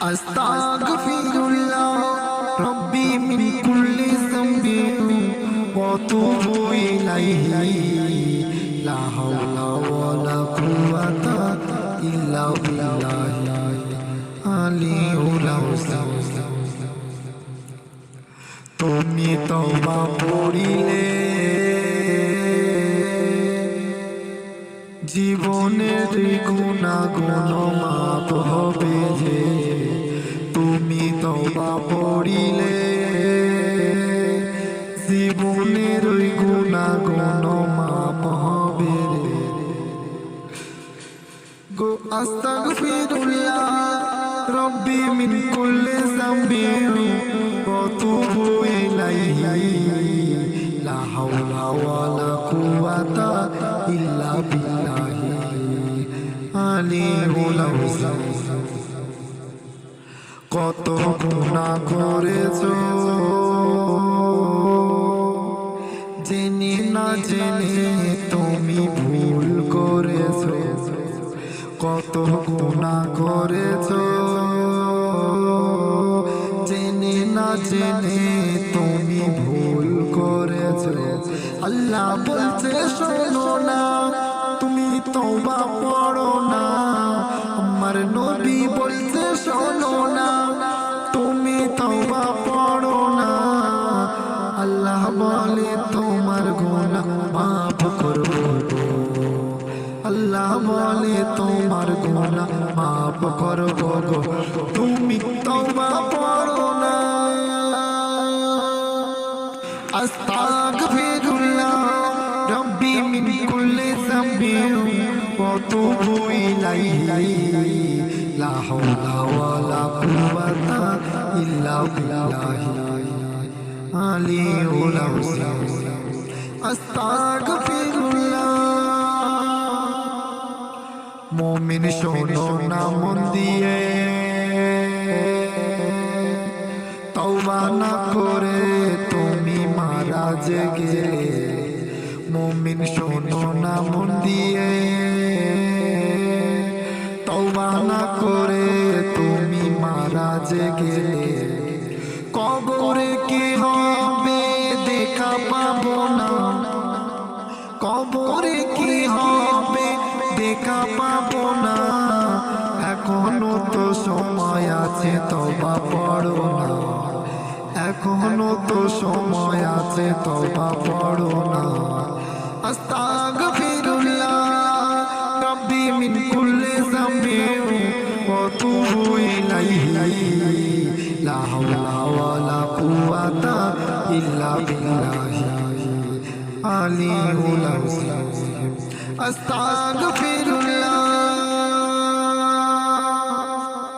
আস্তাগফিরুল্লাহ, রব্বি মিন কুল্লি যামবি ওয়া তুবু ইলাইহি, লা হাওলা ওয়ালা কুওয়াতা ইল্লা বিল্লাহি আলিউল তুমি তওবা করিলে জীবনের গুণাগুণ মাপ হবে। তবা পড়িলে। জীবনের ওই গুণা গুণ মাপ হবে গো আস্তাগফিরুল্লাহ, রব্বি মিন কুল্লি যামবিন ওয়া তুবু ইলাইহি, লা হাওলা ওয়ালা কুওয়াতা ইল্লা বিল্লাহি। আলিহুল আযীম কত গুনাহ করেছ জেনে না জেনে তুমি ভুল করেছ। কত গুণা করেছ জেনে না জেনে তুমি ভুল করেছ। আল্লাহ বলছে, শোনো না, তুমি তো পড়ো বলে তোমার গুণা মাফ করব গো তুমি তওবা পড়ো না। আলিউল আযীম। মমিন শোনো না মন দিয়ে। তওবা না করে তুমি মারা যে গেলে মমিন শোনো না মন দিয়ে। তওবা না করে তুমি মারা যে গেলে কবরে কি হবে দেখা পাবো না। কবরে কি হবে দেখা পাবো না। এখনও তো সময় আছে তবা পড়ো না। এখনও তো সময় আছে তবা পড়ো না। আস্তাগফিরুল্লাহ, রব্বি মিন কুল্লি যামবিন, ওয়া তুবু ইলাইহি। লা ইল্লা বিল্লাহি। আলিউল আযীম আস্তাগফিরুল্লাহ।